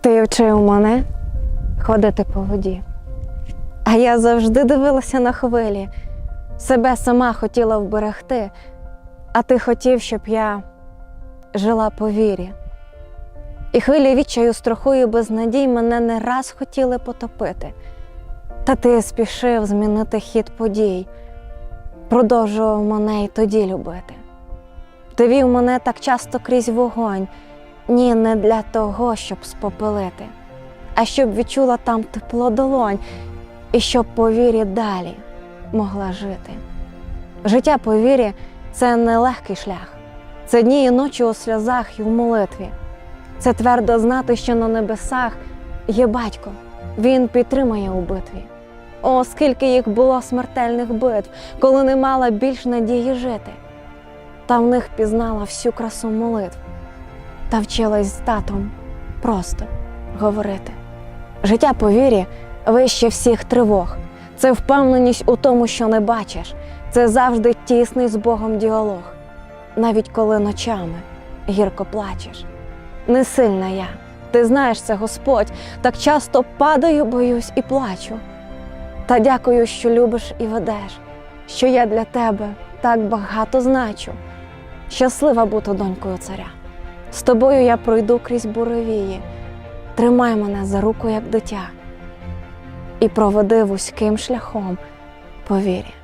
Ти вчив мене ходити по воді. А я завжди дивилася на хвилі, себе сама хотіла вберегти, а ти хотів, щоб я жила по вірі. І хвилі відчаю страху і безнадій мене не раз хотіли потопити. Та ти спішив змінити хід подій, продовжував мене й тоді любити. Ти вів мене так часто крізь вогонь, ні, не для того, щоб спопелити, а щоб відчула там тепло долонь і щоб по вірі далі могла жити. Життя по вірі це нелегкий шлях, це дні і ночі у сльозах і в молитві. Це твердо знати, що на небесах є батько, він підтримає у битві. О, скільки їх було смертельних битв, коли не мала більш надії жити. Та в них пізнала всю красу молитв та вчилась з татом просто говорити. Життя по вірі вище всіх тривог. Це впевненість у тому, що не бачиш. Це завжди тісний з Богом діалог, навіть коли ночами гірко плачеш. Не сильна я, ти знаєш це, Господь, так часто падаю, боюсь і плачу. Та дякую, що любиш і ведеш, що я для тебе так багато значу. Щаслива бути донькою царя. З тобою я пройду крізь буревії, тримай мене за руку, як дитя, і проведи вузьким шляхом по вірі.